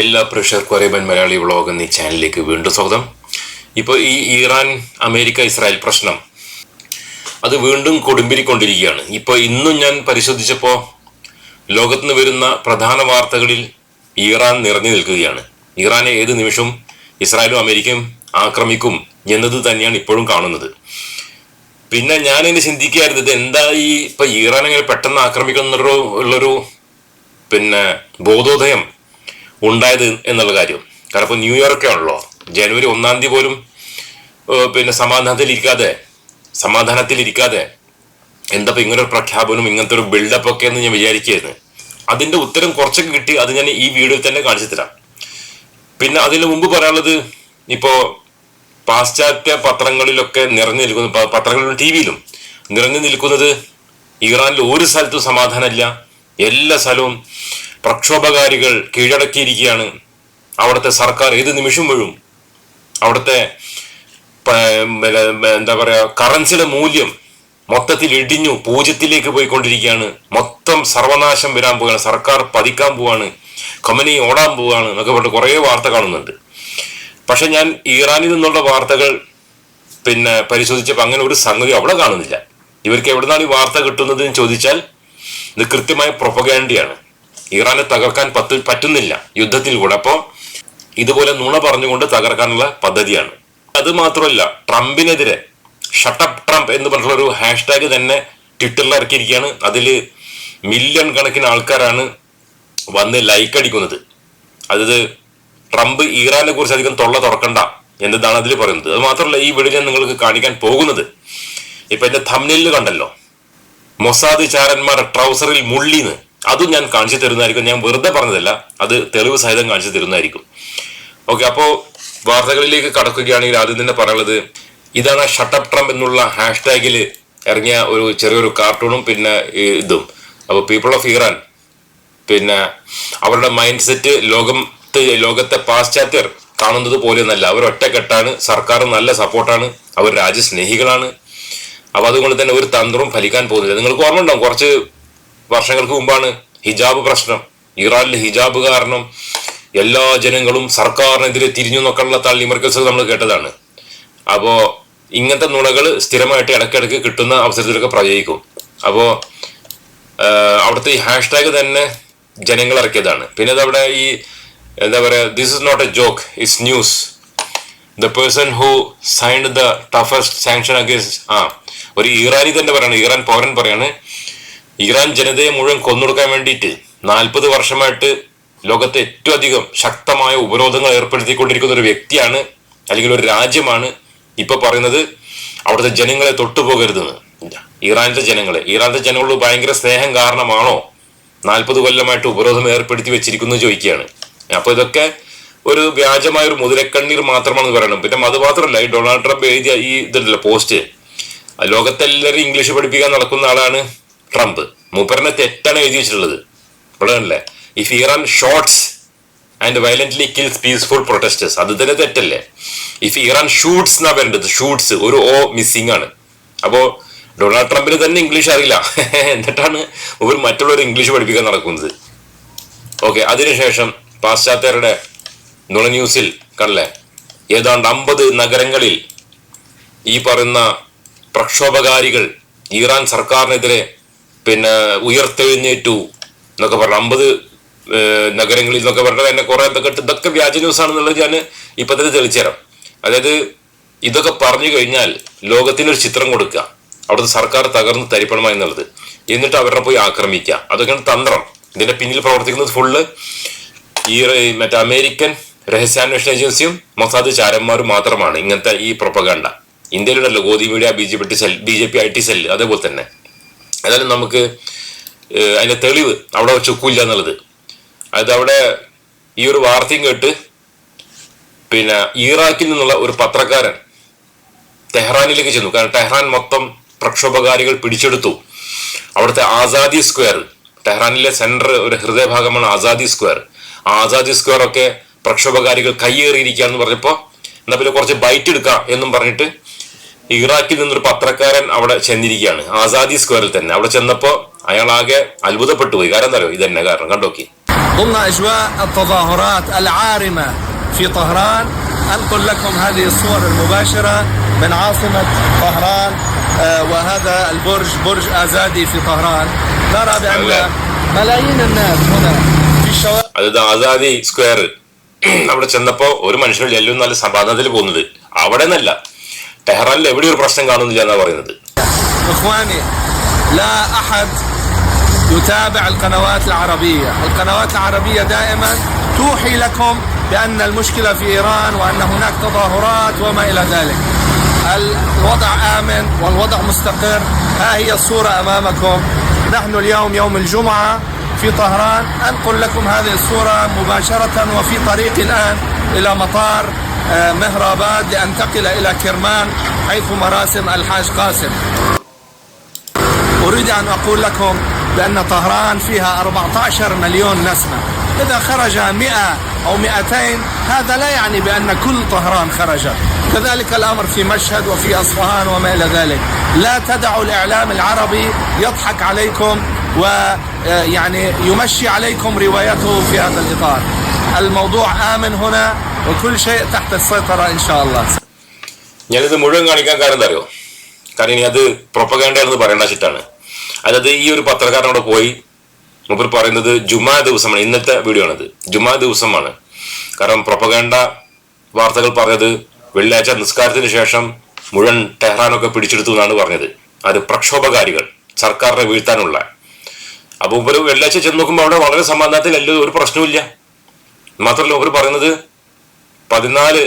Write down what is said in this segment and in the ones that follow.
എല്ലാ പ്രേക്ഷകർക്കും Arabian Malayali vlog എന്നീ ചാനലിലേക്ക് വീണ്ടും സ്വാഗതം. ഇപ്പോൾ ഈ ഇറാൻ അമേരിക്ക ഇസ്രായേൽ പ്രശ്നം അത് വീണ്ടും കൊടുമ്പിരിക്കൊണ്ടിരിക്കുകയാണ്. ഇപ്പോൾ ഇന്നും ഞാൻ പരിശോധിച്ചപ്പോൾ ലോകത്ത് നിന്ന് വരുന്ന പ്രധാന വാർത്തകളിൽ ഇറാൻ നിറഞ്ഞു നിൽക്കുകയാണ്. ഇറാനെ ഏത് നിമിഷവും ഇസ്രായേലും അമേരിക്കയും ആക്രമിക്കും എന്നത് തന്നെയാണ് ഇപ്പോഴും കാണുന്നത്. പിന്നെ ഞാൻ എന്നെ ചിന്തിക്കുകയായിരുന്നു ഇത് എന്താ ഈ ഇപ്പൊ ഇറാൻ എങ്ങനെ പെട്ടെന്ന് ആക്രമിക്കുന്നൊരു ഉള്ളൊരു പിന്നെ ബോധോദയം ഉണ്ടായത് എന്നുള്ള കാര്യം. കാരണം ഇപ്പോൾ ന്യൂയോർക്കേ ആണല്ലോ. ജനുവരി ഒന്നാം തീയതി പോലും പിന്നെ സമാധാനത്തിലിരിക്കാതെ സമാധാനത്തിലിരിക്കാതെ എന്താ ഇങ്ങനെ ഒരു പ്രഖ്യാപനം ഇങ്ങനത്തെ ഒരു ബിൽഡപ്പ് ഒക്കെ എന്ന് ഞാൻ വിചാരിക്കുകയായിരുന്നു. അതിന്റെ ഉത്തരം കുറച്ചൊക്കെ കിട്ടി അത് ഞാൻ ഈ വീഡിയോയിൽ തന്നെ കാണിച്ചു തരാം. പിന്നെ അതിന് മുമ്പ് പറയാനുള്ളത് ഇപ്പോ പാശ്ചാത്യ പത്രങ്ങളിലൊക്കെ നിറഞ്ഞു നിൽക്കുന്ന പത്രങ്ങളിലും ടി വിയിലും നിറഞ്ഞു നിൽക്കുന്നത് ഇറാനിൽ ഒരു സ്ഥലത്തും സമാധാനമില്ല. എല്ലാ സ്ഥലവും പ്രക്ഷോഭകാരികൾ കീഴടക്കിയിരിക്കുകയാണ്. അവിടുത്തെ സർക്കാർ ഏത് നിമിഷം വീഴും അവിടുത്തെ എന്താ പറയാ കറൻസിയുടെ മൂല്യം മൊത്തത്തിൽ ഇടിഞ്ഞു പൂജ്യത്തിലേക്ക് പോയിക്കൊണ്ടിരിക്കുകയാണ്. മൊത്തം സർവനാശം വരാൻ പോവുകയാണ്. സർക്കാർ പതിക്കാൻ പോവാണ് കമ്പനി ഓടാൻ പോവുകയാണ് എന്നൊക്കെ പറഞ്ഞിട്ട് കുറേ വാർത്ത കാണുന്നുണ്ട്. പക്ഷെ ഞാൻ ഇറാനിൽ നിന്നുള്ള വാർത്തകൾ പിന്നെ പരിശോധിച്ചപ്പോൾ അങ്ങനെ ഒരു സംഗതി അവിടെ കാണുന്നില്ല. ഇവർക്ക് എവിടെ നിന്നാണ് ഈ വാർത്ത കിട്ടുന്നത് എന്ന് ചോദിച്ചാൽ ഇത് കൃത്യമായ പ്രൊപ്പഗാൻഡിയാണ് ഇറാനെ തകർക്കാൻ പത്ത് പറ്റുന്നില്ല യുദ്ധത്തിൽ കൂടെ. അപ്പോൾ ഇതുപോലെ നുണ പറഞ്ഞുകൊണ്ട് തകർക്കാനുള്ള പദ്ധതിയാണ്. അത് മാത്രമല്ല ട്രംപിനെതിരെ ഷട്ടപ്പ് ട്രംപ് എന്ന് പറഞ്ഞിട്ടുള്ള ഒരു ഹാഷ്ടാഗ് തന്നെ ട്വിറ്ററിൽ ഇറക്കിയിരിക്കുകയാണ്. അതിൽ മില്യൺ കണക്കിന് ആൾക്കാരാണ് വന്ന് ലൈക്ക് അടിക്കുന്നത്. അതായത് ട്രംപ് ഇറാനെ കുറിച്ച് അധികം തൊള്ള തുറക്കണ്ട എന്നതാണ് അതിൽ പറയുന്നത്. അത് മാത്രമല്ല ഈ വീഡിയോ ഞാൻ നിങ്ങൾക്ക് കാണിക്കാൻ പോകുന്നത്. ഇപ്പൊ എന്റെ തമ്മിലിൽ കണ്ടല്ലോ. മൊസാദ് ചാരന്മാരുടെ ട്രൗസറിൽ മുള്ളിന്ന് അതും ഞാൻ കാണിച്ചു തരുന്നതായിരിക്കും. ഞാൻ വെറുതെ പറഞ്ഞതല്ല. അത് തെളിവ് സഹിതം കാണിച്ചു തരുന്നതായിരിക്കും. ഓക്കെ അപ്പോ വാർത്തകളിലേക്ക് കടക്കുകയാണെങ്കിൽ ആദ്യം തന്നെ പറയുന്നത് ഇതാണ് ഷട്ടപ്പ് ട്രംപ് എന്നുള്ള ഹാഷ്ടാഗിൽ ഇറങ്ങിയ ഒരു ചെറിയൊരു കാർട്ടൂണും പിന്നെ ഇതും. അപ്പോൾ പീപ്പിൾ ഓഫ് ഇറാൻ പിന്നെ അവരുടെ മൈൻഡ് സെറ്റ് ലോകത്ത് ലോകത്തെ പാശ്ചാത്യർ കാണുന്നത് പോലെയൊന്നല്ല. അവർ ഒറ്റക്കെട്ടാണ്. സർക്കാർ നല്ല സപ്പോർട്ടാണ് അവർ രാജ്യസ്നേഹികളാണ്. അപ്പോൾ അതുകൊണ്ട് തന്നെ ഒരു തന്ത്രവും ഫലിക്കാൻ പോകുന്നില്ല. നിങ്ങൾക്ക് ഓർമ്മ ഉണ്ടാവും കുറച്ച് വർഷങ്ങൾക്ക് മുമ്പാണ് ഹിജാബ് പ്രശ്നം. ഇറാനിലെ ഹിജാബ് കാരണം എല്ലാ ജനങ്ങളും സർക്കാരിനെതിരെ തിരിഞ്ഞു നോക്കാനുള്ള തള്ളിമറിക്കൽസ് നമ്മൾ കേട്ടതാണ്. അപ്പോൾ ഇങ്ങനത്തെ നുണകൾ സ്ഥിരമായിട്ട് ഇടയ്ക്കിടയ്ക്ക് കിട്ടുന്ന അവസരത്തിലൊക്കെ പ്രയോഗിക്കും അപ്പോൾ അവിടുത്തെ ഈ ഹാഷ്ടാഗ് തന്നെ ജനങ്ങൾ ഇറക്കിയതാണ്. പിന്നെ അതവിടെ ഈ എന്താ പറയുക this is not a joke it's news the person who signed the toughest sanction against ആ ഒരു ഇറാനി തന്നെ പറയാണ് ഇറാൻ പൗരൻ പറയാണ് ഇറാൻ ജനതയെ മുഴുവൻ കൊന്നൊടുക്കാൻ വേണ്ടിയിട്ട് നാൽപ്പത് വർഷമായിട്ട് ലോകത്തെ ഏറ്റവും അധികം ശക്തമായ ഉപരോധങ്ങൾ ഏർപ്പെടുത്തിക്കൊണ്ടിരിക്കുന്ന ഒരു വ്യക്തിയാണ് അല്ലെങ്കിൽ ഒരു രാജ്യമാണ് ഇപ്പൊ പറയുന്നത് അവിടുത്തെ ജനങ്ങളെ തൊട്ടുപോകരുതെന്ന്. ഇറാനിലെ ജനങ്ങളെ. ഇറാനിലെ ജനങ്ങളോട് ഭയങ്കര സ്നേഹം കാരണമാണോ നാൽപ്പത് കൊല്ലമായിട്ട് ഉപരോധം ഏർപ്പെടുത്തി വെച്ചിരിക്കുന്നു ചോദിക്കുകയാണ്. അപ്പൊ ഇതൊക്കെ ഒരു വ്യാജമായ ഒരു മുതിരക്കണ്ണീർ മാത്രമാണെന്ന് പറയണം. പിന്നെ അത് മാത്രമല്ല ഈ ഡൊണാൾഡ് ട്രംപ് എഴുതിയ ഈ ഇതുണ്ടല്ലോ പോസ്റ്റ്. ലോകത്തെല്ലാവരും ഇംഗ്ലീഷ് പഠിപ്പിക്കാൻ നടക്കുന്ന ആളാണ് ട്രംപ്. മൂപ്പറിനെ തെറ്റാണ് എഴുതി വെച്ചിട്ടുള്ളത്. ഇവിടെ അല്ലേ if Iran shoots and violently kills peaceful protesters അത് തന്നെ തെറ്റല്ലേ? ഇഫ് ഇറാൻ ഷൂട്ട്സ് എന്നാ പറയേണ്ടത്. ഷൂട്ട്സ് ഒരു ഓ മിസ്സിംഗ് ആണ്. അപ്പോ ഡൊണാൾഡ് ട്രംപിന് തന്നെ ഇംഗ്ലീഷ് അറിയില്ല. എന്നിട്ടാണ് ഒരു മറ്റുള്ളവർ ഇംഗ്ലീഷ് പഠിപ്പിക്കാൻ നടക്കുന്നത്. ഓക്കെ അതിനുശേഷം പാശ്ചാത്യരുടെ നുണ ന്യൂസിൽ കണ്ടല്ലേ? ഏതാണ്ട് അമ്പത് നഗരങ്ങളിൽ ഈ പറയുന്ന പ്രക്ഷോഭകാരികൾ ഇറാൻ സർക്കാരിനെതിരെ പിന്നെ ഉയർത്തെഴുന്നേറ്റു എന്നൊക്കെ പറഞ്ഞു. അമ്പത് നഗരങ്ങളിൽ നിന്നൊക്കെ പറഞ്ഞത് എന്നെ കുറെ ഇതൊക്കെ ഇതൊക്കെ വ്യാജ ന്യൂസ് ആണെന്നുള്ളത് ഞാൻ ഇപ്പൊ തന്നെ തെളിച്ചു തരാം. അതായത് ഇതൊക്കെ പറഞ്ഞു കഴിഞ്ഞാൽ ലോകത്തിന് ഒരു ചിത്രം കൊടുക്കുക. അവിടുത്തെ സർക്കാർ തകർന്ന് തരിപ്പണമായി എന്നുള്ളത്. എന്നിട്ട് അവരുടെ പോയി ആക്രമിക്കുക. അതൊക്കെയാണ് തന്ത്രം. ഇതിന്റെ പിന്നിൽ പ്രവർത്തിക്കുന്നത് ഫുള്ള് ഈ മറ്റേ അമേരിക്കൻ രഹസ്യാന്വേഷണ ഏജൻസിയും മൊസാദ് ചാരന്മാരും മാത്രമാണ്. ഇങ്ങനത്തെ ഈ propaganda. ഇന്ത്യയിലുണ്ടല്ലോ godi media B J P B J P I T cell അതേപോലെ തന്നെ. ഏതായാലും നമുക്ക് അതിന്റെ തെളിവ് അവിടെ ചുക്കില്ല എന്നുള്ളത്. അത് അവിടെ ഈ ഒരു വാർത്തയും കേട്ട് പിന്നെ ഇറാഖിൽ നിന്നുള്ള ഒരു പത്രക്കാരൻ ടെഹ്റാനിലേക്ക് ചെന്നു. കാരണം ടെഹ്റാൻ മൊത്തം പ്രക്ഷോഭകാരികൾ പിടിച്ചെടുത്തു. അവിടുത്തെ ആസാദി സ്ക്വയർ ടെഹ്റാനിലെ സെന്റർ ഒരു ഹൃദയഭാഗമാണ് ആസാദി സ്ക്വയർ. ആസാദി സ്ക്വയർ ഒക്കെ പ്രക്ഷോഭകാരികൾ കയ്യേറിയിരിക്കുകയെന്ന് പറഞ്ഞപ്പോൾ എന്നാൽ പിന്നെ കുറച്ച് ബൈറ്റ് എടുക്കാം എന്നും പറഞ്ഞിട്ട് ഇറാഖിൽ നിന്നൊരു പത്രക്കാരൻ അവിടെ ചെന്നിരിക്കുകയാണ് ആസാദി സ്ക്വയറിൽ തന്നെ അവിടെ ചെന്നപ്പോ അയാൾ ആകെ അത്ഭുതപ്പെട്ടു പോയി കാരണം എന്താ അറിയോ ഇതന്നെ കാരണം കണ്ടോക്കി ضمن أجواء التظاهرات العارمة في طهران أنقل لكم هذه الصور المباشرة من عاصمة طهران آه، وهذا البرج برج آزادي في طهران نرى بأن ملايين الناس هنا في الشوارع അത് ആസാദി സ്ക്വയർ അവിടെ ചെന്നപ്പോ ഒരു മനുഷ്യനില്ല എല്ലാവരും നല്ല സമാധാനത്തിൽ പോകുന്നത് അവിടെ നിന്നല്ല ടെഹ്റാനിൽ എവിടെ ഒരു പ്രശ്നം കാണുന്നില്ല എന്നാ പറയുന്നത് إخواني لا أحد يتابع القنوات العربية القنوات العربية دائما توحي لكم بأن المشكلة في إيران وأن هناك تظاهرات وما إلى ذلك الوضع آمن والوضع مستقر ها هي الصورة أمامكم نحن اليوم يوم الجمعة في طهران أنقل لكم هذه الصورة مباشرة وفي طريق الآن إلى مطار آه، مهراباد لأنتقل إلى كرمان حيث مراسم الحاج قاسم. أريد أن أقول لكم بأن طهران فيها 14 مليون نسمة. إذا خرج 100 أو 200 هذا لا يعني بأن كل طهران خرج. كذلك الأمر في مشهد وفي أصفهان وما إلى ذلك. لا تدعوا الإعلام العربي يضحك عليكم ويعني يمشي عليكم روايته في هذا الإطار. الموضوع آمن هنا. ഞാനിത് മുഴുവൻ കാണിക്കാൻ കാരണം എന്താറിയോ കാരണം ഇനി അത് പ്രൊപ്പഗാൻഡ എന്ന് പറയേണ്ട ചിട്ടാണ് അതായത് ഈ ഒരു പത്രക്കാരനോട് പോയി മുപ്പർ പറയുന്നത് ജുമാ ദിവസമാണ് ഇന്നത്തെ വീഡിയോ ആണത്. ജുമാ ദിവസമാണ്. കാരണം പ്രൊപ്പഗാൻഡ വാർത്തകൾ പറഞ്ഞത് വെള്ളിയാഴ്ച നിസ്കാരത്തിന് ശേഷം മുഴുവൻ ടെഹ്റാനൊക്കെ പിടിച്ചെടുത്തു എന്നാണ് പറഞ്ഞത്. അത് പ്രക്ഷോഭകാരികൾ സർക്കാരിനെ വീഴ്ത്താനുള്ള. അപ്പൊ ഒരു വെള്ളിയാഴ്ച ചെന്ന് നോക്കുമ്പോൾ അവിടെ വളരെ സമാധാനത്തിൽ ഒരു പ്രശ്നവും മാത്രമല്ല അവർ പറയുന്നത് പതിനാല്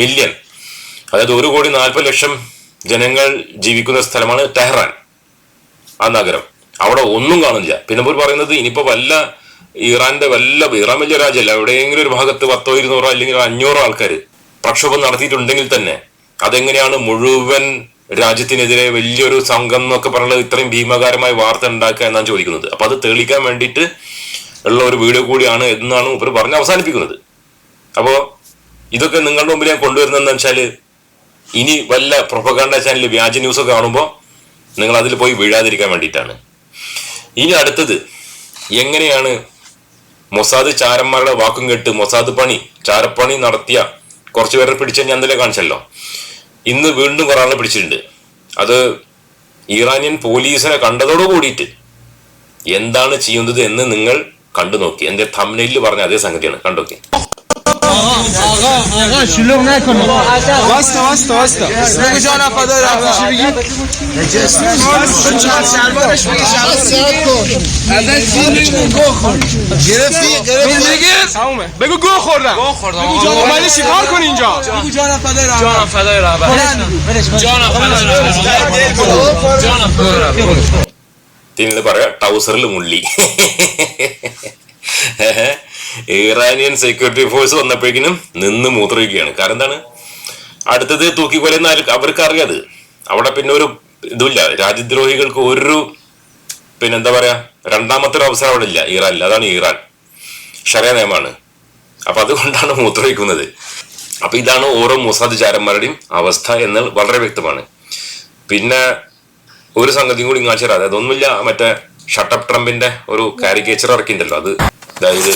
മില്യൺ അതായത് ഒരു കോടി നാൽപ്പത് ലക്ഷം ജനങ്ങൾ ജീവിക്കുന്ന സ്ഥലമാണ് ടെഹ്റാൻ ആ നഗരം. അവിടെ ഒന്നും കാണുന്നില്ല. പിന്നെ ഇവർ പറയുന്നത് ഇനിയിപ്പോൾ വല്ല ഇറാന്റെ വല്ല ഇറാൻ വലിയ രാജ്യമല്ല എവിടെയെങ്കിലും ഒരു ഭാഗത്ത് പത്തോ ഇരുന്നൂറോ അല്ലെങ്കിൽ അഞ്ഞൂറോ ആൾക്കാർ പ്രക്ഷോഭം നടത്തിയിട്ടുണ്ടെങ്കിൽ തന്നെ അതെങ്ങനെയാണ് മുഴുവൻ രാജ്യത്തിനെതിരെ വലിയൊരു സംഘം എന്നൊക്കെ പറയുന്നത് ഇത്രയും ഭീമകാരമായ വാർത്ത ഉണ്ടാക്കുക എന്നാണ് ചോദിക്കുന്നത്. അപ്പൊ അത് തെളിയിക്കാൻ വേണ്ടിയിട്ട് ഉള്ള ഒരു വീഡിയോ കൂടിയാണ് എന്നാണ് ഇവർ പറഞ്ഞ് അവസാനിപ്പിക്കുന്നത്. അപ്പോ ഇതൊക്കെ നിങ്ങളുടെ മുമ്പിൽ ഞാൻ കൊണ്ടുവരുന്നതെന്ന് വെച്ചാൽ ഇനി വല്ല പ്രൊപ്പഗാൻഡ ചാനൽ വ്യാജ ന്യൂസ് കാണുമ്പോൾ നിങ്ങൾ അതിൽ പോയി വീഴാതിരിക്കാൻ വേണ്ടിയിട്ടാണ്. ഇനി അടുത്തത് എങ്ങനെയാണ് മൊസാദ് ചാരന്മാരുടെ വാക്കും കേട്ട് മൊസാദ് പണി ചാരപ്പണി നടത്തിയ കുറച്ച് പേരെ പിടിച്ച ഞാൻ ഇന്നലെ കാണിച്ചല്ലോ. ഇന്ന് വീണ്ടും കുറെ ആളെ പിടിച്ചിട്ടുണ്ട്. അത് ഇറാനിയൻ പോലീസിനെ കണ്ടതോട് കൂടിയിട്ട് എന്താണ് ചെയ്യുന്നത് എന്ന് നിങ്ങൾ കണ്ടു നോക്കി എന്റെ തമ്മിലിൽ പറഞ്ഞ അതേ സംഗതിയാണ്. കണ്ടോക്കി. آقا شلوغ نکن واسطه واسطه واسطه بگو جانم فدای رفت چی بگی؟ چهار شلوارش بگی گرفتی گرفتی بگو گو خوردم گو خوردم بگو جانم اومدی چیکار کنی اینجا بگو جانم فدای رفت جانم فدای رفت جانم فدای رفت جانم فدای رفت പിന്നീട് പറയാ ടൗസറിൽ മുള്ളി ഇറാനിയൻ സെക്യൂരിറ്റി ഫോഴ്സ് വന്നപ്പോഴേക്കിനും നിന്ന് മൂത്രയിക്കുകയാണ് കാരണം എന്താണ്? അടുത്തത് തൂക്കിക്കൊല്ലുന്ന ആൾക്ക് അവർക്ക് അറിയാത് അവിടെ പിന്നെ ഒരു ഇതുമില്ല. രാജ്യദ്രോഹികൾക്ക് ഒരു പിന്നെ എന്താ പറയാ? രണ്ടാമത്തെ ഒരു അവസരം അവിടെ ഇല്ല. ഇറാനിൽ. അതാണ് ഇറാൻ. ഷറിയ നിയമമാണ്. അപ്പൊ അതുകൊണ്ടാണ് മൂത്രയിക്കുന്നത് അപ്പൊ ഇതാണ് ഓരോ മൊസാദ് ചാരന്മാരുടെയും അവസ്ഥ എന്ന് വളരെ വ്യക്തമാണ്. പിന്നെ ഒരു സംഗതിയും കൂടി ഇങ്ങനെ ചേരാതെ അതൊന്നുമില്ല മറ്റേ ഷട്ടപ്പ് ട്രംപിന്റെ ഒരു കാരിക്കേച്ചർ ഇറക്കിണ്ടല്ലോ അത് അതായത്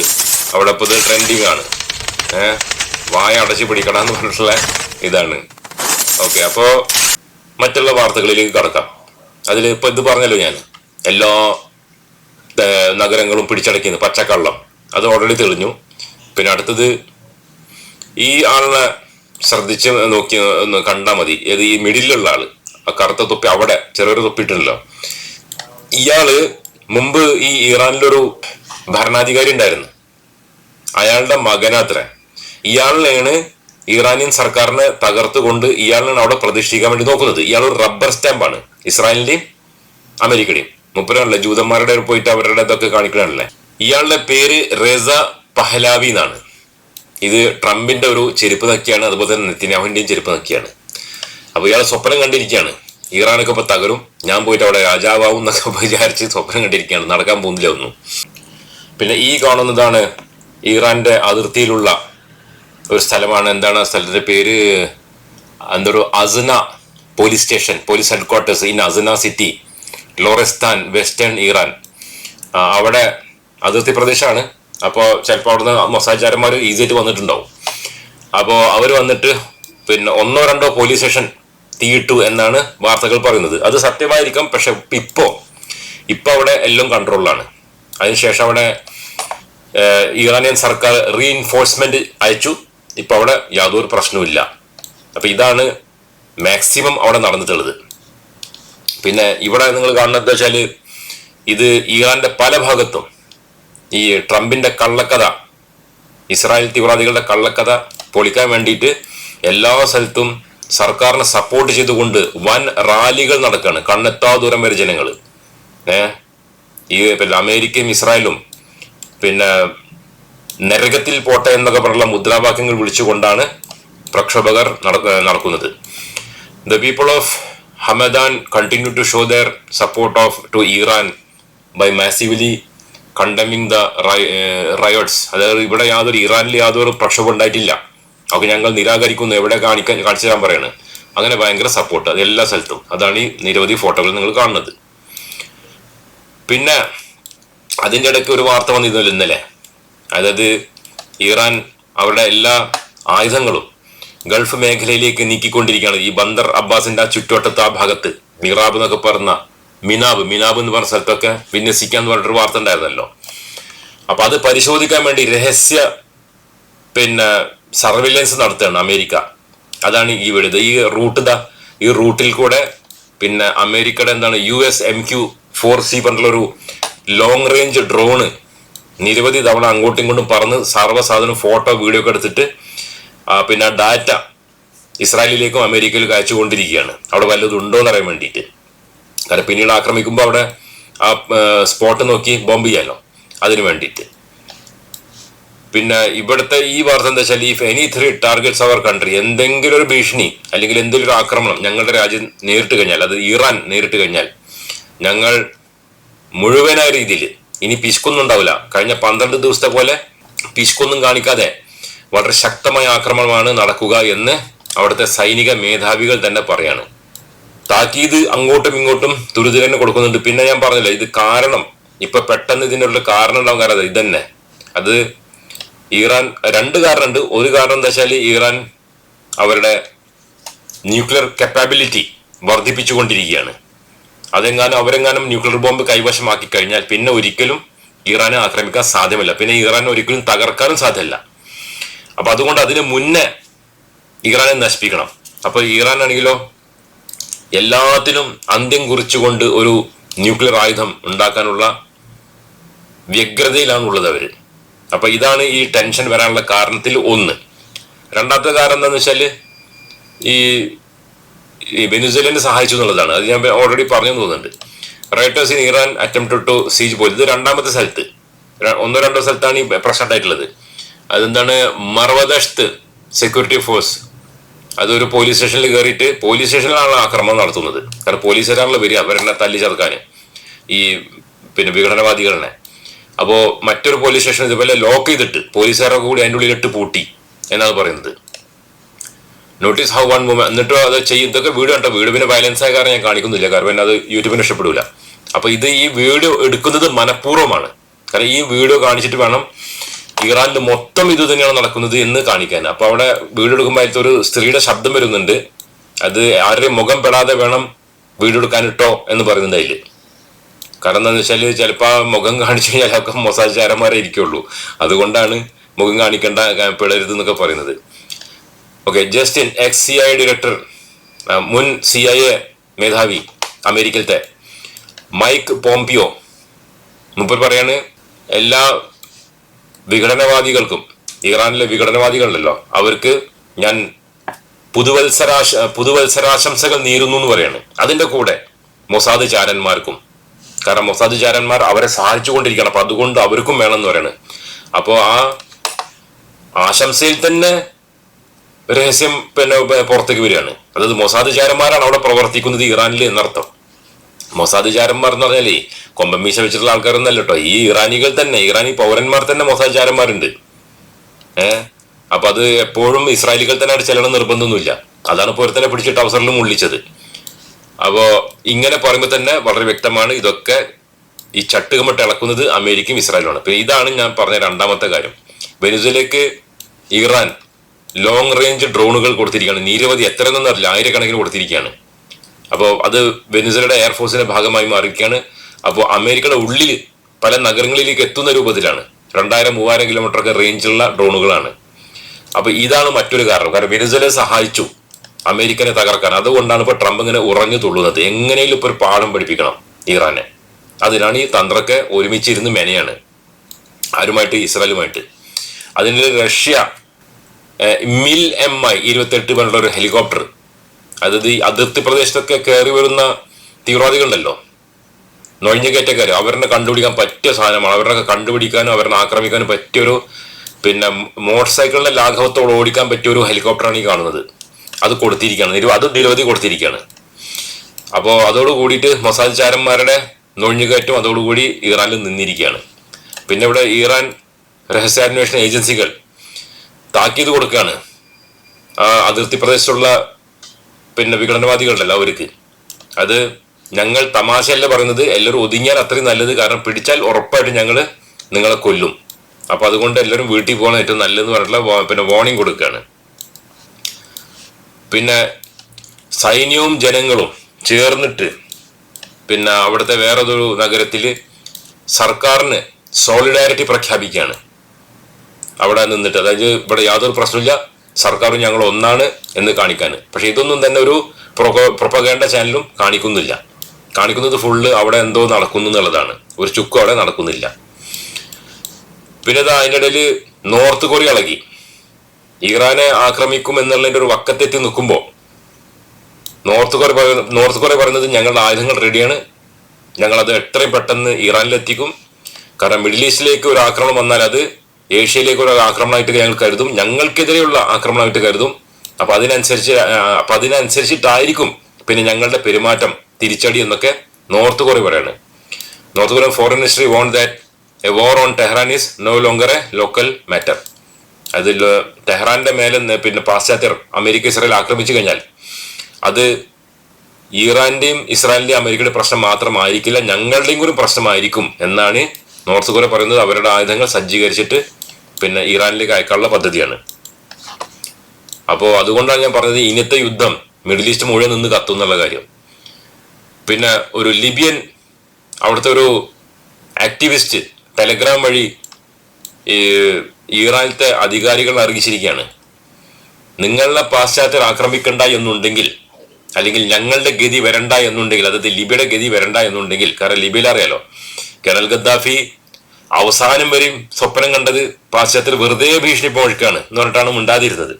അവിടെ ഇപ്പൊ ഇത് ട്രെൻഡിങ് ആണ്. ഏഹ് വായ അടച്ചു പിടിക്കണം എന്ന് പറഞ്ഞിട്ടുള്ള ഇതാണ്. ഓക്കെ അപ്പോ മറ്റുള്ള വാർത്തകളിലേക്ക് കടക്കാം. അതിൽ ഇപ്പൊ ഇത് പറഞ്ഞല്ലോ ഞാൻ. എല്ലാ നഗരങ്ങളും പിടിച്ചടക്കിയത് പച്ചക്കള്ളം. അത് ഓൾറെഡി തെളിഞ്ഞു. പിന്നെ അടുത്തത് ഈ ആളിനെ ശ്രദ്ധിച്ച് നോക്കി ഒന്ന് കണ്ടാൽ മതി. ഏത് ഈ മിഡിലുള്ള ആൾ. ആ കറുത്ത തൊപ്പി അവിടെ ചെറിയൊരു തൊപ്പിട്ടുണ്ടല്ലോ ഇയാൾ മുമ്പ് ഈ ഇറാനിലൊരു ഭരണാധികാരി ഉണ്ടായിരുന്നു. അയാളുടെ മകനാത്ര. ഇയാളിനെയാണ് ഇറാനിയൻ സർക്കാരിനെ തകർത്തുകൊണ്ട് ഇയാളിനാണ് അവിടെ പ്രതിഷ്ഠിക്കാൻ വേണ്ടി നോക്കുന്നത്. ഇയാൾ ഒരു റബ്ബർ സ്റ്റാമ്പാണ്. ഇസ്രായേലിന്റെയും അമേരിക്കയുടെയും. മുപ്പരാണല്ലേ ജൂതന്മാരുടെ പോയിട്ട് അവരുടെ ഇതൊക്കെ കാണിക്കണല്ലേ? ഇയാളുടെ പേര് റെസ പഹലാവി എന്നാണ്. ഇത് ട്രംപിന്റെ ഒരു ചെരുപ്പ് നക്കിയാണ്. അതുപോലെ തന്നെ നെത്തിനാഹുവിന്റെയും ചെരുപ്പ് നക്കിയാണ്. അപ്പൊ ഇയാൾ സ്വപ്നം കണ്ടിരിക്കുകയാണ്. ഇറാനൊക്കെ ഇപ്പൊ തകരും. ഞാൻ പോയിട്ട് അവിടെ രാജാവാവും എന്നൊക്കെ വിചാരിച്ച് സ്വപ്നം കണ്ടിരിക്കുകയാണ്. നടക്കാൻ പോകുന്നില്ല ഒന്നും. പിന്നെ ഈ കാണുന്നതാണ് ഇറാന്റെ അതിർത്തിയിലുള്ള ഒരു സ്ഥലമാണ്. എന്താണ് സ്ഥലത്തിന്റെ പേര്? എന്തൊരു Azna police station police headquarters in Azna city Lorestan western Iran. അവിടെ അതിർത്തി പ്രദേശമാണ്. അപ്പോൾ ചിലപ്പോൾ അവിടുന്ന് മൊസാചാരന്മാർ ഈസിയായിട്ട് വന്നിട്ടുണ്ടാവും. അപ്പോൾ അവർ വന്നിട്ട് പിന്നെ ഒന്നോ രണ്ടോ പോലീസ് സ്റ്റേഷൻ തീയിട്ടു എന്നാണ് വാർത്തകൾ പറയുന്നത്. അത് സത്യമായിരിക്കാം പക്ഷെ ഇപ്പോൾ ഇപ്പോൾ അവിടെ എല്ലാം കൺട്രോളിലാണ് അതിനുശേഷം അവിടെ ഇറാനിയൻ സർക്കാർ റീഇൻഫോഴ്സ്മെന്റ് അയച്ചു. ഇപ്പൊ അവിടെ യാതൊരു പ്രശ്നവുമില്ല അപ്പൊ ഇതാണ് മാക്സിമം അവിടെ നടന്നിട്ടുള്ളത്. പിന്നെ ഇവിടെ നിങ്ങൾ കാണുന്നത് വെച്ചാൽ ഇത് ഇറാന്റെ പല ഭാഗത്തും ഈ ട്രംപിന്റെ കള്ളക്കഥ ഇസ്രായേൽ തീവ്രവാദികളുടെ കള്ളക്കഥ പൊളിക്കാൻ വേണ്ടിയിട്ട് എല്ലാ സ്ഥലത്തും സർക്കാരിനെ സപ്പോർട്ട് ചെയ്തുകൊണ്ട് വൻ റാലികൾ നടക്കുകയാണ് കണ്ണെത്താ ദൂരം വരെ ജനങ്ങൾ ഏഹ് ഈ അമേരിക്കയും ഇസ്രായേലും പിന്നെ നരകത്തിൽ പോട്ടെ എന്നൊക്കെ പറഞ്ഞുള്ള മുദ്രാവാക്യങ്ങൾ വിളിച്ചുകൊണ്ടാണ് പ്രക്ഷോഭകർ നടക്കുന്നത്. The people of Hamadan continue to show their support of to Iran by massively condemning the riots അതായത് ഇവിടെ യാതൊരു ഇറാനിൽ യാതൊരു പ്രക്ഷോഭം ഉണ്ടായിട്ടില്ല. ഒക്കെ ഞങ്ങൾ നിരാകരിക്കുന്നു. എവിടെ കാണിക്കാൻ കാണിച്ചു തരാൻ പറയാണ്. അങ്ങനെ ഭയങ്കര സപ്പോർട്ട് അത് എല്ലാ സ്ഥലത്തും. അതാണ് ഈ നിരവധി ഫോട്ടോകൾ നിങ്ങൾ കാണുന്നത്. പിന്നെ അതിന്റെ ഇടയ്ക്ക് ഒരു വാർത്ത വന്നിരുന്നല്ലോ ഇന്നലെ. അതായത് ഇറാൻ അവരുടെ എല്ലാ ആയുധങ്ങളും ഗൾഫ് മേഖലയിലേക്ക് നീക്കിക്കൊണ്ടിരിക്കുകയാണ്. ഈ ബന്ദർ അബ്ബാസിന്റെ ആ ചുറ്റുവട്ടത്ത് ആ ഭാഗത്ത് മിറാബ് എന്നൊക്കെ പറഞ്ഞ മിനാബ് മിനാബ് എന്ന് പറഞ്ഞ സ്ഥലത്തൊക്കെ വിന്യസിക്കാന്ന് പറഞ്ഞിട്ടൊരു വാർത്ത ഉണ്ടായിരുന്നല്ലോ. അപ്പൊ അത് പരിശോധിക്കാൻ വേണ്ടി രഹസ്യ പിന്നെ സർവൈലൻസ് നടത്തുകയാണ് അമേരിക്ക. അതാണ് ഈ വീട്. ഈ റൂട്ട് ഇതാ ഈ റൂട്ടിൽ കൂടെ പിന്നെ അമേരിക്കയുടെ എന്താണ് U S M Q four C പറഞ്ഞിട്ടുള്ളൊരു ലോങ് റേഞ്ച് ഡ്രോണ് നിരവധി തവണ അങ്ങോട്ടും ഇങ്ങോട്ടും പറന്ന് സർവസാധനം ഫോട്ടോ വീഡിയോ ഒക്കെ എടുത്തിട്ട് പിന്നെ ഡാറ്റ ഇസ്രായേലിലേക്കും അമേരിക്കയിലേക്കും അയച്ചുകൊണ്ടിരിക്കുകയാണ്. അവിടെ വല്ലതും ഉണ്ടോ എന്ന് വേണ്ടിയിട്ട്. കാരണം പിന്നീട് ആക്രമിക്കുമ്പോൾ അവിടെ ആ സ്പോട്ട് നോക്കി ബോംബ് ചെയ്യാലോ? അതിന് വേണ്ടിയിട്ട്. പിന്നെ ഇവിടുത്തെ ഈ വാർത്ത എന്താ വെച്ചാൽ if any three targets our country എന്തെങ്കിലും ഒരു ഭീഷണി അല്ലെങ്കിൽ എന്തെങ്കിലും ഒരു ആക്രമണം ഞങ്ങളുടെ രാജ്യം നേരിട്ട് കഴിഞ്ഞാൽ അത് ഇറാൻ നേരിട്ട് കഴിഞ്ഞാൽ ഞങ്ങൾ മുഴുവനായ രീതിയിൽ. ഇനി പിശുക്കൊന്നും ഉണ്ടാവില്ല കഴിഞ്ഞ പന്ത്രണ്ട് ദിവസത്തെ പോലെ പിശുക്കൊന്നും കാണിക്കാതെ വളരെ ശക്തമായ ആക്രമണമാണ് നടക്കുക എന്ന് അവിടുത്തെ സൈനിക മേധാവികൾ തന്നെ പറയാണ്. താക്കീത് അങ്ങോട്ടും ഇങ്ങോട്ടും തുരിതരന് കൊടുക്കുന്നുണ്ട്. പിന്നെ ഞാൻ പറഞ്ഞില്ല ഇത് കാരണം ഇപ്പൊ പെട്ടെന്ന് ഇതിനുള്ള കാരണം ഉണ്ടാവും കാരണം ഇതന്നെ തന്നെ. അത് ഇറാൻ രണ്ട് കാരണമുണ്ട്. ഒരു കാരണം എന്താ വെച്ചാൽ ഇറാൻ അവരുടെ ന്യൂക്ലിയർ കപ്പാബിലിറ്റി വർദ്ധിപ്പിച്ചുകൊണ്ടിരിക്കുകയാണ്. അതെങ്ങാനും അവരെങ്ങാനും ന്യൂക്ലിയർ ബോംബ് കൈവശമാക്കി കഴിഞ്ഞാൽ പിന്നെ ഒരിക്കലും ഇറാനെ ആക്രമിക്കാൻ സാധ്യമല്ല. പിന്നെ ഇറാനെ ഒരിക്കലും തകർക്കാനും സാധ്യമല്ല. അപ്പൊ അതുകൊണ്ട് അതിന് മുന്നേ ഇറാനെ നശിപ്പിക്കണം. അപ്പൊ ഇറാൻ ആണെങ്കിലോ എല്ലാത്തിനും അന്ത്യം കുറിച്ചുകൊണ്ട് ഒരു ന്യൂക്ലിയർ ആയുധം ഉണ്ടാക്കാനുള്ള വ്യഗ്രതയിലാണ് ഉള്ളത് അവർ അപ്പൊ ഇതാണ് ഈ ടെൻഷൻ വരാനുള്ള കാരണത്തിൽ ഒന്ന്. രണ്ടാമത്തെ കാരണം എന്താണെന്ന് വെച്ചാൽ ഈ ഈ വെനുസലിനെ സഹായിച്ചു എന്നുള്ളതാണ്. അത് ഞാൻ ഓൾറെഡി പറഞ്ഞു തോന്നുന്നുണ്ട്. Rioters in Iran attempt to siege പോയി. ഇത് രണ്ടാമത്തെ സ്ഥലത്ത്. ഒന്നോ രണ്ടോ സ്ഥലത്താണ് ഈ പ്രശ്നം ഉണ്ടായിട്ടുള്ളത്. അതെന്താണ്? മർവദഷ്ത് സെക്യൂരിറ്റി ഫോഴ്സ് അതൊരു പോലീസ് സ്റ്റേഷനിൽ കയറിയിട്ട് പോലീസ് സ്റ്റേഷനിലാണ് ആക്രമണം നടത്തുന്നത്. കാരണം പോലീസുകാരാണല്ലോ വരിക അവരെന്നെ തല്ലി ചേർക്കാൻ ഈ പിന്നെ വിഘടനവാദികളെ അപ്പോൾ മറ്റൊരു പോലീസ് സ്റ്റേഷൻ ഇതുപോലെ ലോക്ക് ചെയ്തിട്ട് പോലീസുകാരൊക്കെ കൂടി അതിന്റെ ഉള്ളിലിട്ട് പൂട്ടി എന്നാണ് പറയുന്നത്. നോട്ടീസ് ഹൗ വൺ വുമൻ എന്നിട്ടോ അത് ചെയ്യും. ഇതൊക്കെ വീഡിയോ കണ്ടോ വീഡിയോ പിന്നെ വയലൻസ് ആയ കാരണം ഞാൻ കാണിക്കുന്നില്ല. കാരണം പിന്നെ അത് യൂട്യൂബിന് ഇഷ്ടപ്പെടില്ല അപ്പൊ ഇത് ഈ വീഡിയോ എടുക്കുന്നത് മനഃപൂർവമാണ്. കാരണം ഈ വീഡിയോ കാണിച്ചിട്ട് വേണം ഇറാനിൽ മൊത്തം ഇത് തന്നെയാണ് നടക്കുന്നത് എന്ന് കാണിക്കാൻ. അപ്പൊ അവിടെ വീഡിയോ എടുക്കുമ്പോൾ അതിലത്തെ ഒരു സ്ത്രീയുടെ ശബ്ദം വരുന്നുണ്ട്. അത് ആരുടെയും മുഖം പെടാതെ വേണം വീഡിയോ എടുക്കാൻ ഇട്ടോ എന്ന് പറയുന്നുണ്ട് അതിൽ. കാരണം എന്താണെന്ന് വെച്ചാൽ ചിലപ്പോൾ മുഖം കാണിച്ചു കഴിഞ്ഞാൽ ഒക്കെ മൊസാജാരന്മാരെ ഇരിക്കുള്ളൂ. അതുകൊണ്ടാണ് മുഖം കാണിക്കേണ്ട പെടരുത് എന്നൊക്കെ പറയുന്നത്. Okay just in ex C I director മുൻ സി ഐ എ മേധാവി അമേരിക്കയിലത്തെ മൈക്ക് പോംപിയോ. മുപ്പർ പറയാണ് എല്ലാ വിഘടനവാദികൾക്കും ഇറാനിലെ വിഘടനവാദികളുണ്ടല്ലോ അവർക്ക് ഞാൻ പുതുവത്സരാശ പുതുവത്സരാശംസകൾ നീരുന്നു എന്ന് പറയാണ്. അതിന്റെ കൂടെ മൊസാദ് ചാരന്മാർക്കും കാരണം മൊസാദ് ചാരന്മാർ അവരെ സഹായിച്ചുകൊണ്ടിരിക്കണം അപ്പൊ അതുകൊണ്ട് അവർക്കും എന്ന് പറയാണ്. അപ്പോൾ ആ ആശംസയിൽ തന്നെ രഹസ്യം പിന്നെ പുറത്തേക്ക് വരികയാണ്. അതായത് മൊസാദ് ചാരന്മാരാണ് അവിടെ പ്രവർത്തിക്കുന്നത് ഇറാനിൽ എന്നർത്ഥം. മൊസാദ് ചാരന്മാർ എന്ന് പറഞ്ഞാലേ കൊമ്പൻ മീശ വെച്ചിട്ടുള്ള ആൾക്കാരൊന്നല്ല കേട്ടോ. ഈ ഇറാനികൾ തന്നെ ഇറാനി പൗരന്മാർ തന്നെ മൊസാദ് ചാരന്മാരുണ്ട്. അപ്പൊ അത് എപ്പോഴും ഇസ്രായേലികൾ തന്നെ അവിടെ ചെല്ലണം നിർബന്ധമൊന്നുമില്ല. അതാണ് പൊരുത്തനെ പിടിച്ചിട്ട് അവസരം ഉള്ളിച്ചത് അപ്പോ ഇങ്ങനെ പറയുമ്പോൾ തന്നെ വളരെ വ്യക്തമാണ് ഇതൊക്കെ ഈ ചട്ടുകമട്ട് ഇളക്കുന്നത് അമേരിക്കയും ഇസ്രായേലുമാണ്. ഇതാണ് ഞാൻ പറഞ്ഞ രണ്ടാമത്തെ കാര്യം. വെനിസുലയ്ക്ക് ഇറാൻ ലോങ് റേഞ്ച് ഡ്രോണുകൾ കൊടുത്തിരിക്കുകയാണ്. നിരവധി എത്ര എന്നറിയില്ല ആയിരക്കണക്കിന് കൊടുത്തിരിക്കുകയാണ്. അപ്പോൾ അത് വെനിസുലയുടെ എയർഫോഴ്സിന്റെ ഭാഗമായി മാറിയിരിക്കുകയാണ്. അപ്പോൾ അമേരിക്കയുടെ ഉള്ളിൽ പല നഗരങ്ങളിലേക്ക് എത്തുന്ന രൂപത്തിലാണ്. രണ്ടായിരം മൂവായിരം കിലോമീറ്റർ ഒക്കെ റേഞ്ചുള്ള ഡ്രോണുകളാണ് അപ്പോൾ ഇതാണ് മറ്റൊരു കാരണം. കാരണം വെനിസുലയെ സഹായിച്ചു അമേരിക്കനെ തകർക്കാൻ. അതുകൊണ്ടാണ് ഇപ്പൊ ട്രംപ് ഇങ്ങനെ ഉറഞ്ഞു തുള്ളുന്നത്. എങ്ങനെയും ഇപ്പൊ ഒരു പാഠം പഠിപ്പിക്കണം ഇറാനെ. അതിനാണ് ഈ തന്ത്രമൊക്കെ ഒരുമിച്ചിരുന്ന് മെനയാണ്. ആരുമായിട്ട്? ഇസ്രായേലുമായിട്ട്. അതിന് റഷ്യ മിൽ എം ഐ ഇരുപത്തെട്ട് പറഞ്ഞുള്ള ഒരു ഹെലികോപ്റ്റർ. അതായത് ഈ അതിർത്തി പ്രദേശത്തൊക്കെ കയറി വരുന്ന തീവ്രവാദികളുണ്ടല്ലോ. നുഴഞ്ഞുകയറ്റക്കാർ അവരെ കണ്ടുപിടിക്കാൻ പറ്റിയ സാധനമാണ്. അവരുടെ കണ്ടുപിടിക്കാനും അവരെ ആക്രമിക്കാനും പറ്റിയൊരു പിന്നെ മോട്ടോർ സൈക്കിളിന്റെ ലാഘവത്തോട് ഓടിക്കാൻ പറ്റിയ ഒരു ഹെലികോപ്റ്ററാണ് ഈ കാണുന്നത്. അത് കൊടുത്തിരിക്കുകയാണ്. അത് നിരവധി കൊടുത്തിരിക്കുകയാണ്. അപ്പോൾ അതോട് കൂടിയിട്ട് മൊസാദ് ചാരന്മാരുടെ നുഴഞ്ഞുകയറ്റം അതോടുകൂടി ഇറാനിൽ നിന്നിരിക്കുകയാണ്. പിന്നെ ഇവിടെ ഇറാൻ രഹസ്യാന്വേഷണ ഏജൻസികൾ താക്കീത് കൊടുക്കുകയാണ് ആ അതിർത്തി പ്രദേശത്തുള്ള പിന്നെ വിഘടനവാദികളുണ്ടല്ലോ അവർക്ക്. അത് ഞങ്ങൾ തമാശയല്ല പറയുന്നത് എല്ലാവരും ഒതുങ്ങിയാൽ അത്രയും നല്ലത്. കാരണം പിടിച്ചാൽ ഉറപ്പായിട്ട് ഞങ്ങൾ നിങ്ങളെ കൊല്ലും. അപ്പൊ അതുകൊണ്ട് എല്ലാവരും വീട്ടിൽ പോകണം ഏറ്റവും നല്ലതെന്ന് പറഞ്ഞിട്ടുള്ള പിന്നെ വാർണിംഗ് കൊടുക്കുകയാണ് പിന്നെ സൈന്യവും ജനങ്ങളും ചേർന്നിട്ട് പിന്നെ അവിടുത്തെ വേറൊരു നഗരത്തിൽ സർക്കാരിന് സോളിഡാരിറ്റി പ്രഖ്യാപിക്കുകയാണ് അവിടെ നിന്നിട്ട്. അതായത് ഇവിടെ യാതൊരു പ്രശ്നമില്ല സർക്കാരും ഞങ്ങൾ ഒന്നാണ് എന്ന് കാണിക്കാൻ. പക്ഷെ ഇതൊന്നും തന്നെ ഒരു പ്രൊപ്പഗേണ്ട ചാനലും കാണിക്കുന്നില്ല. കാണിക്കുന്നത് ഫുള്ള് അവിടെ എന്തോ നടക്കുന്നു എന്നുള്ളതാണ്. ഒരു ചുക്കും അവിടെ നടക്കുന്നില്ല. പിന്നെ ഇതാ അതിന്റെ ഇടയിൽ നോർത്ത് കൊറിയ ഇളകി. ഇറാനെ ആക്രമിക്കും എന്നുള്ളതിന്റെ ഒരു വക്കത്തെത്തി നിൽക്കുമ്പോൾ നോർത്ത് കൊറിയ നോർത്ത് കൊറിയ പറയുന്നത് ഞങ്ങളുടെ ആയുധങ്ങൾ റെഡിയാണ്. ഞങ്ങളത് അത് എത്രയും പെട്ടെന്ന് ഇറാനിലെത്തിക്കും. കാരണം മിഡിൽ ഈസ്റ്റിലേക്ക് ഒരു ആക്രമണം വന്നാൽ അത് ഏഷ്യയിലേക്ക് ഒരു ആക്രമണമായിട്ട് ഞങ്ങൾ കരുതും. ഞങ്ങൾക്കെതിരെയുള്ള ആക്രമണമായിട്ട് കരുതും. അപ്പൊ അതിനനുസരിച്ച് അപ്പൊ അതിനനുസരിച്ചിട്ടായിരിക്കും പിന്നെ ഞങ്ങളുടെ പെരുമാറ്റം തിരിച്ചടി എന്നൊക്കെ നോർത്ത് കൊറിയ പറയാണ്. North Korean foreign ministry warned that a war on Tehran is no longer a local matter അതിൽ ടെഹ്റാന്റെ മേലെ പിന്നെ പാശ്ചാത്യർ അമേരിക്ക ഇസ്രായേൽ ആക്രമിച്ചു കഴിഞ്ഞാൽ അത് ഇറാന്റെയും ഇസ്രായേലിന്റെയും അമേരിക്കയുടെ പ്രശ്നം മാത്രമായിരിക്കില്ല ഞങ്ങളുടെയും കൂടി പ്രശ്നമായിരിക്കും എന്നാണ് നോർത്ത് കൊറിയ പറയുന്നത്. അവരുടെ ആയുധങ്ങൾ സജ്ജീകരിച്ചിട്ട് പിന്നെ ഇറാനിലേക്ക് അയക്കാനുള്ള പദ്ധതിയാണ്. അപ്പോൾ അതുകൊണ്ടാണ് ഞാൻ പറഞ്ഞത് ഇന്നത്തെ യുദ്ധം മിഡിൽ ഈസ്റ്റ് മുഴുവൻ നിന്ന് കത്തും എന്നുള്ള കാര്യം. പിന്നെ ഒരു ലിബിയൻ അവിടുത്തെ ഒരു ആക്ടിവിസ്റ്റ് ടെലഗ്രാം വഴി ഇറാനിലത്തെ അധികാരികൾ അറിയിച്ചിരിക്കുകയാണ്. നിങ്ങളുടെ പാശ്ചാത്യർ ആക്രമിക്കണ്ട എന്നുണ്ടെങ്കിൽ അല്ലെങ്കിൽ ഞങ്ങളുടെ ഗതി വരണ്ട എന്നുണ്ടെങ്കിൽ അതായത് ലിബിയുടെ ഗതി വരണ്ട എന്നുണ്ടെങ്കിൽ കാരണം ലിബിയിൽ അറിയാലോ കെനൽ ഗദ്ദാഫി അവസാനം വരെയും സ്വപ്നം കണ്ടത് പാശ്ചാത്യർ വെറുതെ ഭീഷണി പോഴക്കാണ് എന്ന് പറഞ്ഞിട്ടാണ് മിണ്ടാതിരുന്നത്.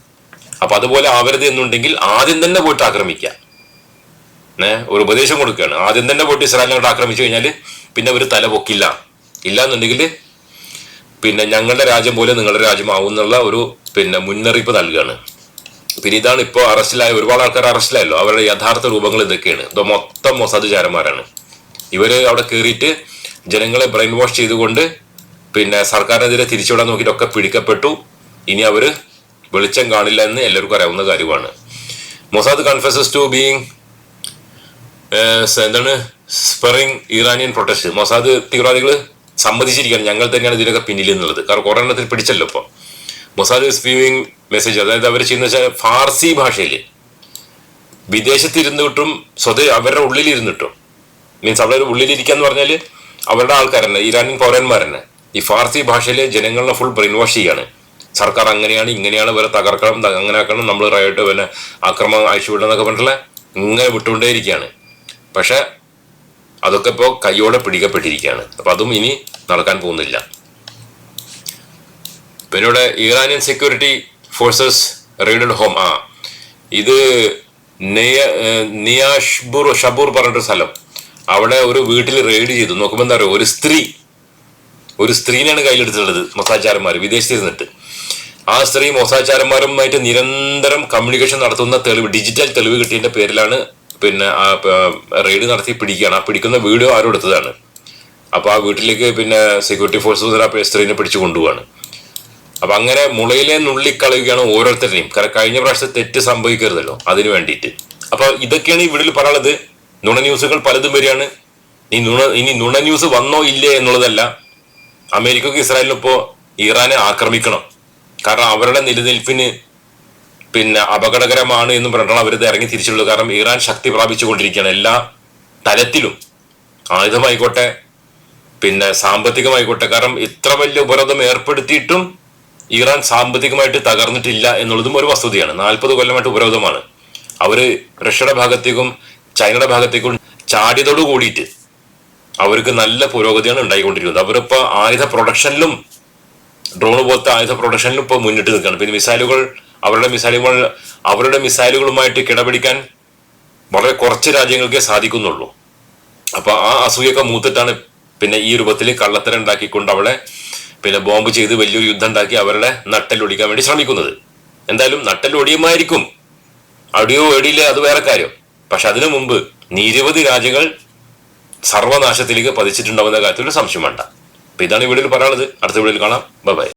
അപ്പൊ അതുപോലെ ആവരുത് എന്നുണ്ടെങ്കിൽ ആദ്യം തന്നെ പോയിട്ട് ആക്രമിക്കുക. ഏ ഒരു ഉപദേശം കൊടുക്കുകയാണ്. ആദ്യം തന്നെ പോയിട്ട് ഇസ്രായേലിനോട് ആക്രമിച്ചു കഴിഞ്ഞാൽ പിന്നെ ഒരു തല പൊക്കില്ല. ഇല്ല എന്നുണ്ടെങ്കിൽ പിന്നെ ഞങ്ങളുടെ രാജ്യം പോലെ നിങ്ങളുടെ രാജ്യമാവും എന്നുള്ള ഒരു പിന്നെ മുന്നറിയിപ്പ് നൽകുകയാണ് പിന്നെ ഇതാണ് ഇപ്പോൾ അറസ്റ്റിലായ ഒരുപാട് ആൾക്കാർ അറസ്റ്റിലായല്ലോ. അവരുടെ യഥാർത്ഥ രൂപങ്ങൾ ഇതൊക്കെയാണ് ഇത് മൊത്തം മൊസാദ് ചാരന്മാരാണ്. ഇവർ അവിടെ കയറിയിട്ട് ജനങ്ങളെ ബ്രെയിൻ വാഷ് ചെയ്തുകൊണ്ട് പിന്നെ സർക്കാരിനെതിരെ തിരിച്ചുവിടാൻ നോക്കിയിട്ടൊക്കെ പിടിക്കപ്പെട്ടു. ഇനി അവർ വെളിച്ചം കാണില്ല എന്ന് എല്ലാവർക്കും അറിയാവുന്ന കാര്യമാണ്. മൊസാദ് കൺഫസസ് ടു ബീങ് എന്താണ് സ്പെറിങ് ഇറാനിയൻ പ്രൊട്ടസ്റ്റ് മൊസാദ് തീവ്രവാദികൾ സമ്മതിച്ചിരിക്കുകയാണ്. ഞങ്ങൾ തന്നെയാണ് ഇതിനൊക്കെ പിന്നിൽ എന്നുള്ളത് കാരണം കുറേ എണ്ണത്തിൽ പിടിച്ചല്ലോ ഇപ്പോൾ മൊസാദ് സ്പീവിങ് മെസ്സേജ് അതായത് അവർ ചെയ്യുന്ന വെച്ചാൽ ഫാർസി ഭാഷയിൽ വിദേശത്തിരുന്നിട്ടും സ്വതേ അവരുടെ ഉള്ളിലിരുന്നിട്ടും മീൻസ് അവരുടെ ഉള്ളിലിരിക്കാന്ന് പറഞ്ഞാൽ അവരുടെ ആൾക്കാർ തന്നെ ഇറാനിയൻ പൗരന്മാർ തന്നെ ഈ ഫാർസി ഭാഷയിലെ ജനങ്ങളെ ഫുൾ ബ്രെയിൻ വാഷ് ചെയ്യാണ്. സർക്കാർ അങ്ങനെയാണ് ഇങ്ങനെയാണ് ഇവരെ തകർക്കണം അങ്ങനെ ആക്കണം നമ്മൾ റയോട്ട് പിന്നെ ആക്രമണം അയച്ചുവിടണം എന്നൊക്കെ പറഞ്ഞിട്ടുള്ള ഇങ്ങനെ വിട്ടുകൊണ്ടേയിരിക്കുകയാണ്. പക്ഷെ അതൊക്കെ ഇപ്പോൾ കൈയോടെ പിടിക്കപ്പെട്ടിരിക്കുകയാണ്. അപ്പം അതും ഇനി നടക്കാൻ പോകുന്നില്ല. പിന്നെ ഇവിടെ Iranian security forces raided home ആ ഇത് ഏഹ് നിയാഷ്ബൂർ ഷബൂർ പറഞ്ഞിട്ടൊരു സ്ഥലം. അവിടെ ഒരു വീട്ടിൽ റെയ്ഡ് ചെയ്തു. നോക്കുമ്പോൾ എന്താ പറയുക ഒരു സ്ത്രീ ഒരു സ്ത്രീനെയാണ് കയ്യിലെടുത്തിട്ടുള്ളത് മൊസാചാരന്മാർ വിദേശത്ത് ഇരുന്നിട്ട് ആ സ്ത്രീ മൊസാചാരന്മാരുമായിട്ട് നിരന്തരം കമ്മ്യൂണിക്കേഷൻ നടത്തുന്ന തെളിവ് ഡിജിറ്റൽ തെളിവ് കിട്ടിയതിന്റെ പേരിലാണ് പിന്നെ ആ റെയ്ഡ് നടത്തി പിടിക്കുകയാണ്. ആ പിടിക്കുന്ന വീഡിയോ ആരും എടുത്തതാണ്. അപ്പോൾ ആ വീട്ടിലേക്ക് പിന്നെ സെക്യൂരിറ്റി ഫോഴ്സസ് ആ സ്ത്രീനെ പിടിച്ചു കൊണ്ടുപോവാണ്. അപ്പൊ അങ്ങനെ മുളയിലെ നുള്ളിക്കളയുകയാണ് ഓരോരുത്തരുടെയും. കാരണം കഴിഞ്ഞ പ്രാവശ്യത്തെ തെറ്റ് സംഭവിക്കരുതല്ലോ അതിന് വേണ്ടിയിട്ട്. അപ്പൊ ഇതൊക്കെയാണ് ഈ വീട്ടിൽ നുണ ന്യൂസുകൾ പലതും വരികയാണ്. ഈ നുണ ഇനി നുണ ന്യൂസ് വന്നോ ഇല്ലേ എന്നുള്ളതല്ല. അമേരിക്കക്കും ഇസ്രായേലിനും ഇപ്പോൾ ഇറാനെ ആക്രമിക്കണം. കാരണം അവരുടെ നിലനിൽപ്പിന് പിന്നെ അപകടകരമാണ് എന്ന് പറഞ്ഞാണ് അവരിത് ഇറങ്ങി തിരിച്ചുള്ളത് കാരണം ഇറാൻ ശക്തി പ്രാപിച്ചുകൊണ്ടിരിക്കുകയാണ് എല്ലാ തലത്തിലും. ആയുധമായിക്കോട്ടെ പിന്നെ സാമ്പത്തികമായിക്കോട്ടെ. കാരണം ഇത്ര വലിയ ഉപരോധം ഏർപ്പെടുത്തിയിട്ടും ഇറാൻ സാമ്പത്തികമായിട്ട് തകർന്നിട്ടില്ല എന്നുള്ളതും ഒരു വസ്തുതയാണ്. നാൽപ്പത് കൊല്ലമായിട്ട് ഉപരോധമാണ്. അവർ റഷ്യയുടെ ഭാഗത്തേക്കും ചൈനയുടെ ഭാഗത്തേക്ക് ചാടിയതോട് കൂടിയിട്ട് അവർക്ക് നല്ല പുരോഗതിയാണ് ഉണ്ടായിക്കൊണ്ടിരിക്കുന്നത്. അവരിപ്പോൾ ആയുധ പ്രൊഡക്ഷനിലും ഡ്രോൺ പോലത്തെ ആയുധ പ്രൊഡക്ഷനിലും ഇപ്പോൾ മുന്നിട്ട് നിൽക്കുകയാണ്. പിന്നെ മിസൈലുകൾ അവരുടെ മിസൈലുകൾ അവരുടെ മിസൈലുകളുമായിട്ട് കിടപിടിക്കാൻ വളരെ കുറച്ച് രാജ്യങ്ങൾക്കേ സാധിക്കുന്നുള്ളൂ. അപ്പോൾ ആ അസൂയൊക്കെ മൂത്തിട്ടാണ് പിന്നെ ഈ രൂപത്തിൽ കള്ളത്തരം ഉണ്ടാക്കിക്കൊണ്ട് അവളെ പിന്നെ ബോംബ് ചെയ്ത് വലിയൊരു യുദ്ധം ഉണ്ടാക്കി അവരുടെ നട്ടലൊടിക്കാൻ വേണ്ടി ശ്രമിക്കുന്നത്. എന്തായാലും നട്ടലൊടിയുമായിരിക്കും അടിയോ എടിയില്ലേ അത് വേറെ കാര്യം. പക്ഷെ അതിനു മുമ്പ് നിരവധി രാജ്യങ്ങൾ സർവനാശത്തിലേക്ക് പതിച്ചിട്ടുണ്ടാവുന്ന കാര്യത്തിൽ ഒരു സംശയം വേണ്ട. അപ്പൊ ഇതാണ് ഈ വീഡിയോയിൽ പറയാനുള്ളത്. അടുത്ത വീഡിയോയിൽ കാണാം. ബൈ